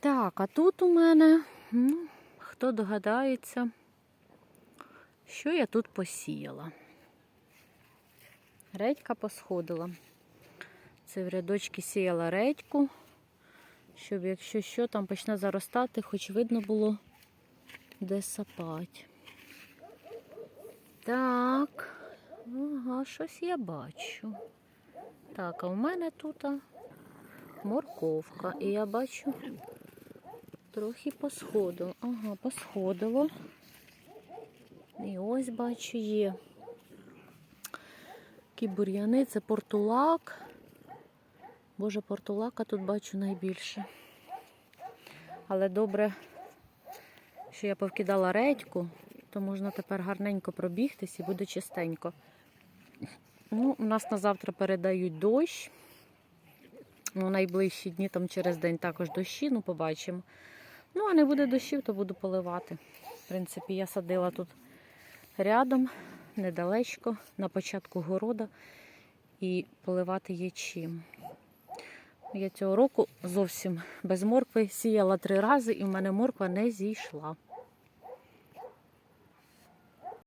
Так, а тут у мене, ну, хто догадається, що я тут посіяла. Редька посходила. Це в рядочки сіяла редьку, щоб якщо що там почне заростати, хоч видно було, де сапать. Так, ага, щось я бачу. Так, а в мене тут морковка. І я бачу трохи посходило. Ага, посходило. І ось бачу є. Такі бур'яни, це портулак. Боже, портулака тут бачу найбільше. Але добре, що я повкидала редьку, то можна тепер гарненько пробігтись і буде чистенько. Ну, у нас на завтра передають дощ. Ну, найближчі дні там через день також дощі, ну побачимо. Ну, а не буде дощів, то буду поливати. В принципі, я садила тут рядом, недалечко, на початку города, і поливати є чим. Я цього року зовсім без моркви сіяла три рази, і в мене морква не зійшла.